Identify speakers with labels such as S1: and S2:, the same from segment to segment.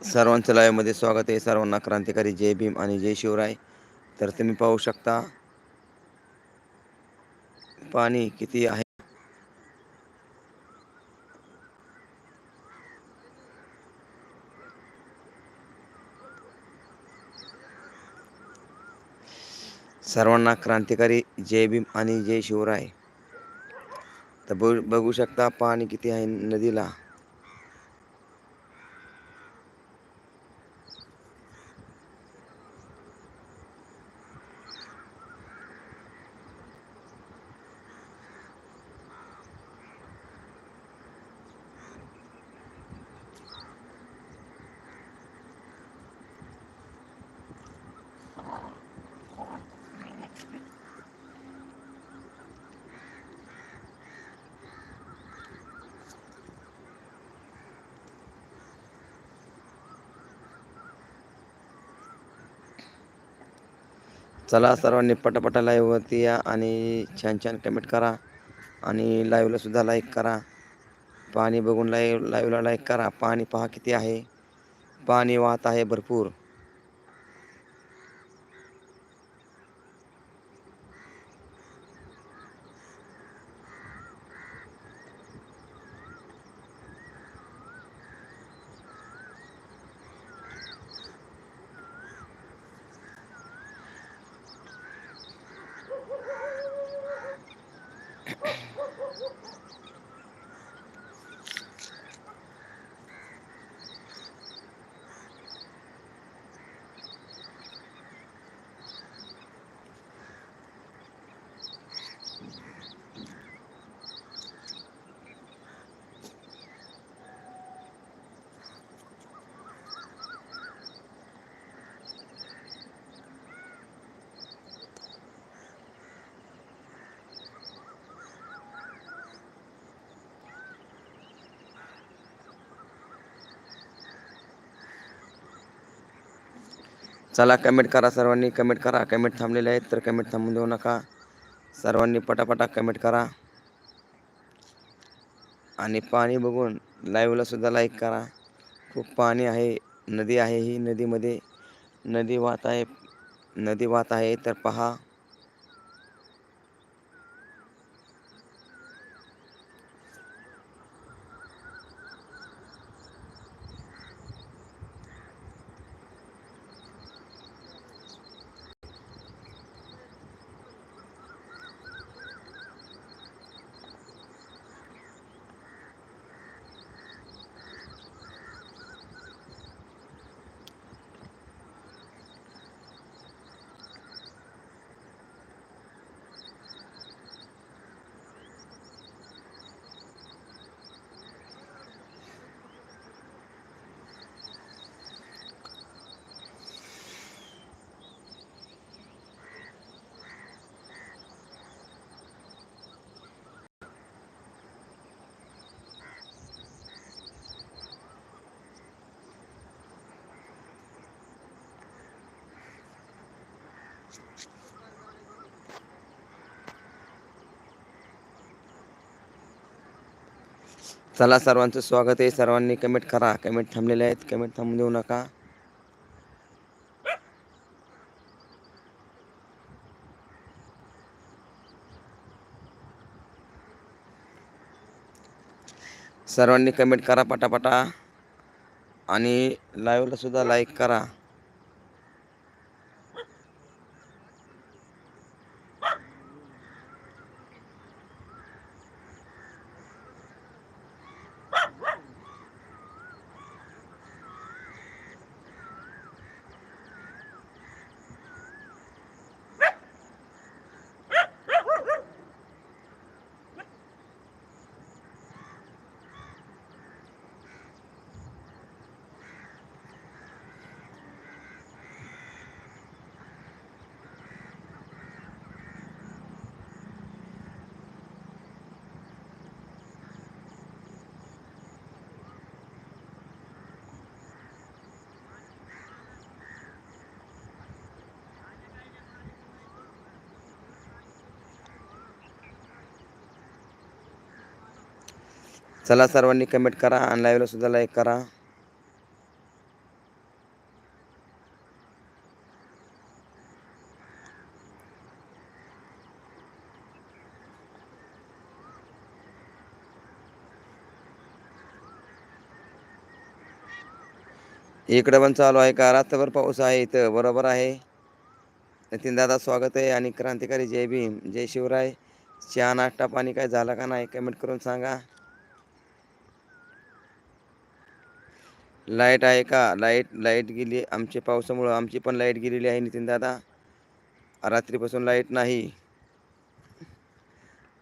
S1: सर्वांचं लाईव्हमध्ये स्वागत आहे. सर्वांना क्रांतिकारी जय भीम आणि जय शिवराय. तर तुम्ही पाहू शकता पाणी किती आहे? सर्वांना क्रांतिकारी जय भीम आणि जय शिवराय. तर बघू शकता पाणी किती आहे नदीला. चला सर्वांनी पटापटा लाईव्हवरती या आणि छान छान कमेंट करा आणि लाईव्हला सुद्धा लाईक करा. पाणी बघून लाईव्ह लाईव्हला लाईक करा. पाणी पहा किती आहे. पाणी वाहत आहे भरपूर. चला कमेंट करा सर्वांनी. कमेंट करा. कमेंट थांबलेले आहेत तर कमेंट थांबून देऊ नका. सर्वांनी पटापटा कमेंट करा. आणि पाणी बघून लाईव्हला सुद्धा लाईक करा. खूप पाणी आहे. नदी आहे ही नदीमध्ये. नदी वाहत आहे. नदी वाहत आहे तर पहा. चला सर्वांचं स्वागत आहे. सर्वांनी कमेंट करा. कमेंट थांबलेले आहेत. कमेंट थांबून देऊ नका. सर्वांनी कमेंट करा पटापटा. आणि लाईव्हला सुद्धा लाईक करा. चला सर्वांनी कमेंट करा आणि लाईव्हला सुद्धा लाईक करा. इकडं पण चालू आहे का? रात्रभर पाऊस आहे इथं बरोबर आहे. नितीन दादा स्वागत आहे आणि क्रांतिकारी जय भीम जय शिवराय. चहा नाश्ता पाणी काय झाला का नाही? कमेंट करून सांगा. लाइट आहे का? लाइट लाइट गेली. आमच्या पावसामुळं आमची पण लाइट गेलेली आहे नितीन दादा. रात्रीपासून लाइट नाही.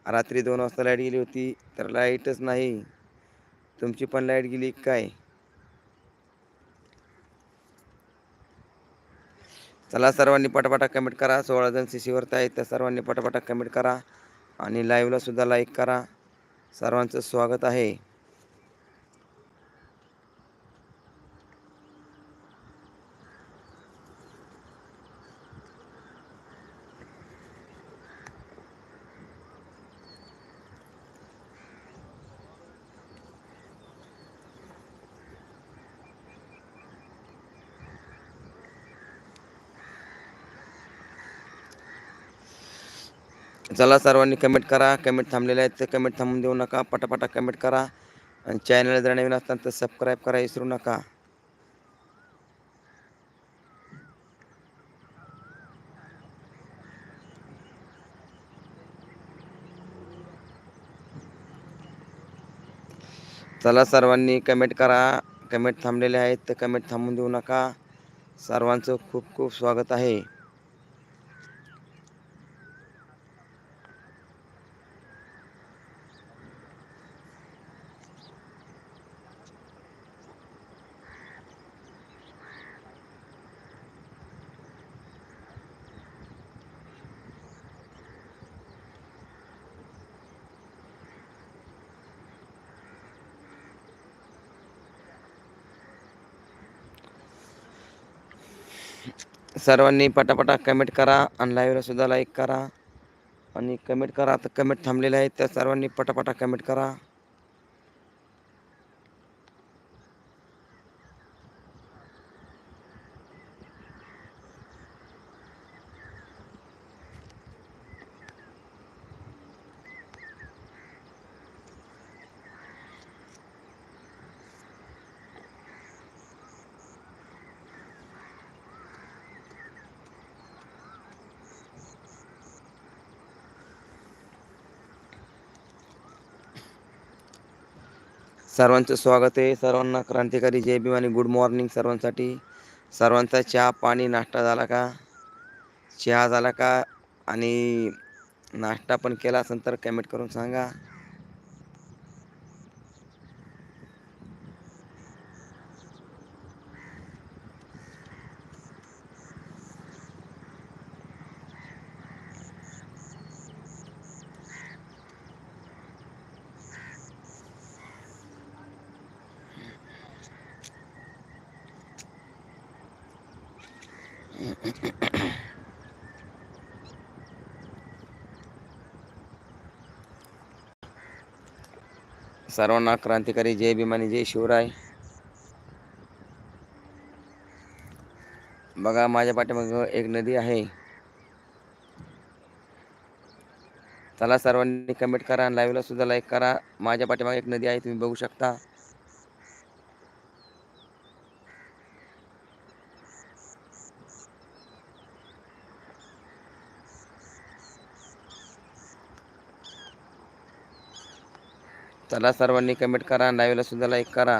S1: रात्री दोन वाजता लाइट गेली होती तर लाईटच नाही. तुमची पण लाइट गेली काय? चला सर्वांनी पटापटा कमेंट करा. सोळा जण शिशीवरत आहेत तर सर्वांनी पटापटा कमेंट करा. आणि लाईव्हला सुद्धा लाईक करा. सर्वांचं स्वागत आहे. चला सर्वांनी कमेंट करा. कमेंट थांबलेले आहेत तर कमेंट थांबून देऊ नका. पटापटा कमेंट करा. आणि चॅनल जर नवीन असताना तर सबस्क्राईब करा विसरू नका. चला सर्वांनी कमेंट करा. कमेंट थांबलेले आहेत तर कमेंट थांबून देऊ नका. सर्वांचं खूप खूप स्वागत आहे. सर्वांनी पटापटा कमेंट करा आणि लाईव्हला सुद्धा लाईक करा. आणि कमेंट करा आता कमेंट थांबलेले आहेत तर सर्वांनी पटापटा कमेंट करा. सर्वांचं स्वागत आहे. सर्वांना क्रांतिकारी जय भीम आणि गुड मॉर्निंग सर्वांसाठी. सर्वांचा चहा पाणी नाश्ता झाला का? चहा झाला का? आणि नाश्ता पण केला असेल तर कमेंट करून सांगा. सर्वांना क्रांतिकारी जय भीमानी जय शिवराय. बघा माझ्या पाठीमाग एक नदी आहे. चला सर्वांनी कमेंट करा आणि लाईव्हला सुद्धा लाईक करा. माझ्या पाठीमागे एक नदी आहे तुम्ही बघू शकता. चला सर्वांनी कमेंट करा. लाईव्हला सुद्धा लाईक करा.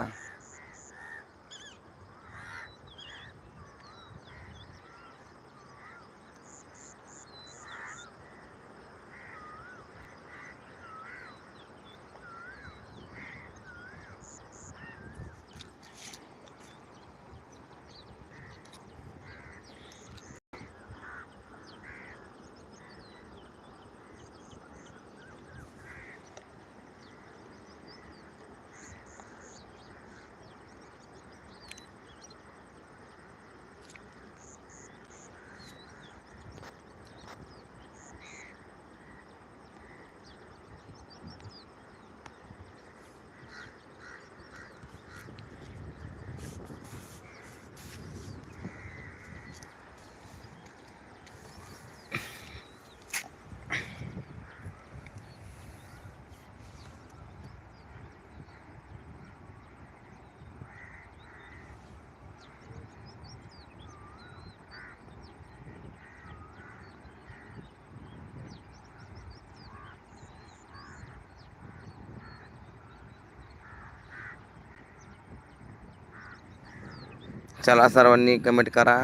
S1: चला सर्वांनी कमेंट करा.